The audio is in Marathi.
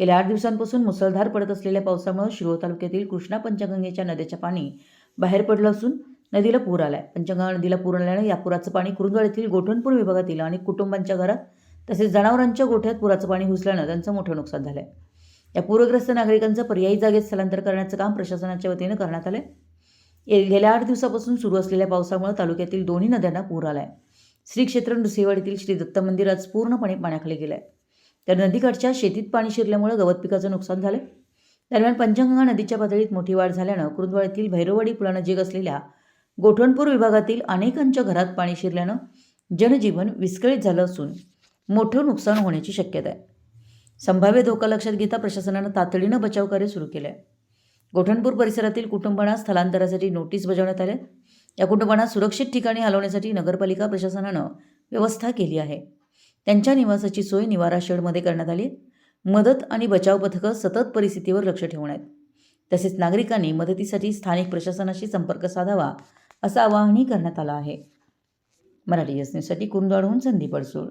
गेल्या आठ दिवसांपासून मुसळधार पडत असलेल्या पावसामुळे शिरोळ तालुक्यातील कृष्णा पंचगंगेच्या नद्याच्या पाणी बाहेर पडलं असून नदीला पूर आलाय. पंचगंगा नदीला पूर आल्यानं या पुराचं पाणी कुरुंदवाड येथील गोठणपूर विभागातील अनेक कुटुंबांच्या घरात तसेच जनावरांच्या गोठ्यात पुराचं पाणी घुसल्यानं त्यांचं मोठं नुकसान झालंय. या पूरग्रस्त नागरिकांचं पर्यायी जागेत स्थलांतर करण्याचं काम प्रशासनाच्या वतीनं करण्यात आलंय. आहे गेल्या आठ दिवसापासून सुरू असलेल्या पावसामुळे तालुक्यातील दोन्ही नद्यांना पूर आलाय. श्री क्षेत्र नृसिंहवाडीतील श्री दत्त मंदिर आज पूर्णपणे पाण्याखाली गेलंय. तर नदीकाठच्या शेतीत पाणी शिरल्यामुळे गवत पिकाचं नुकसान झालं. दरम्यान पंचगंगा नदीच्या पातळीत मोठी वाढ झाल्यानं कुरुंदवाडीतील भैरववाडी पुलानजीक असलेल्या गोठणपूर विभागातील अनेकांच्या घरात पाणी शिरल्यानं जनजीवन विस्कळीत झालं असून मोठं नुकसान होण्याची शक्यता आहे. संभाव्य धोका लक्षात घेता प्रशासनानं तातडीनं बचावकार्य सुरू केलं आहे गोठणपूर परिसरातील कुटुंबांना स्थलांतरासाठी नोटीस बजावण्यात आल्या या कुटुंबांना सुरक्षित ठिकाणी हलवण्यासाठी नगरपालिका प्रशासनानं व्यवस्था केली आहे. त्यांच्या निवासाची सोय निवारा शेडमध्ये करण्यात आली. मदत आणि बचाव पथकं सतत परिस्थितीवर लक्ष ठेवून आहेत. तसेच नागरिकांनी मदतीसाठी स्थानिक प्रशासनाशी संपर्क साधावा असं आवाहनही करण्यात आलं आहे. मराठी एस न्यूजसाठी कुरुंदवाडहून संदीप अडसूळ.